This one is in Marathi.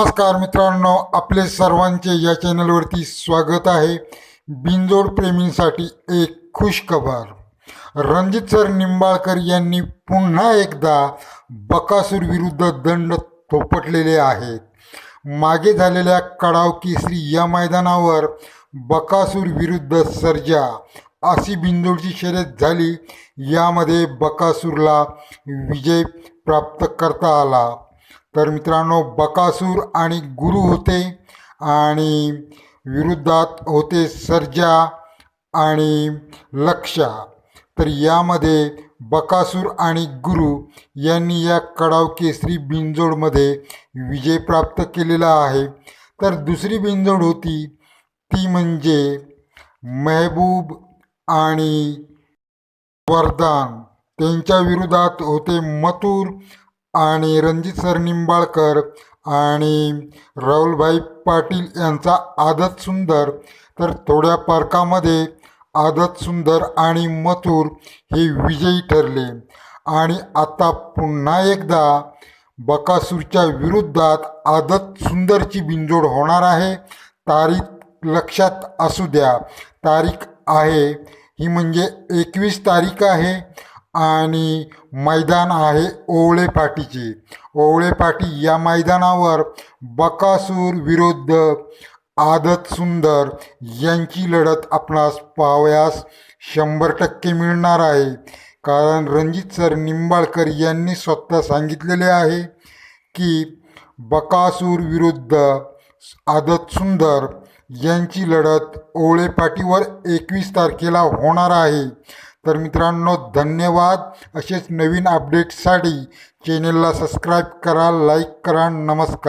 नमस्कार मित्रांनो आपले सर्वांचे या चॅनलवरती स्वागत आहे. बिनजोड प्रेमींसाठी एक खुश खबर. रणजित सर निंबाळकर यांनी पुन्हा एकदा बकासूर विरुद्ध दंड थोपटलेले आहेत. मागे झालेल्या कडाव केसरी या मैदानावर बकासूर विरुद्ध सर्जा अशी बिंदोडची शर्यत झाली. यामध्ये बकासूरला विजय प्राप्त करता आला. तर मित्रांनो बकासूर आणि गुरु होते आणि विरुद्धात होते सर्जा आणि लक्षा तर यामध्ये बकासूर आणि गुरु यांनी या कडाव केसरी बिंजोडमध्ये विजय प्राप्त केलेला आहे. तर दुसरी बिंजोड होती ती म्हणजे मेहबूब आणि वरदान. त्यांच्या विरोधात होते मथुर आणि रणजित सर निंबाळकर आणि राहुलभाई पाटील यांचा आदत सुंदर. तर थोड्या फरकामध्ये आदत सुंदर आणि मथुर हे विजयी ठरले. आणि आता पुन्हा एकदा बकासूरच्या विरुद्धात आदत सुंदरची बिंजोड होणार आहे. तारीख लक्षात असू द्या. तारीख आहे. ही म्हणजे एकवीस तारीख आहे. आणि मैदान आहे ओवळे पाटीचे. ओवळे पाटी या मैदानावर बकासूर विरुद्ध आदत सुंदर यांची लढत आपणास पाहावयास शंभर टक्के मिळणार आहे. कारण रणजित सर निंबाळकर यांनी स्वतः सांगितलेले आहे की बकासूर विरुद्ध आदत सुंदर यांची लढत ओवळे पाटीवर एकवीस तारखेला होणार आहे. तर मित्रांनो धन्यवाद. असेच नवीन अपडेटसाठी चॅनलला सबस्क्राईब करा लाईक करा नमस्कार.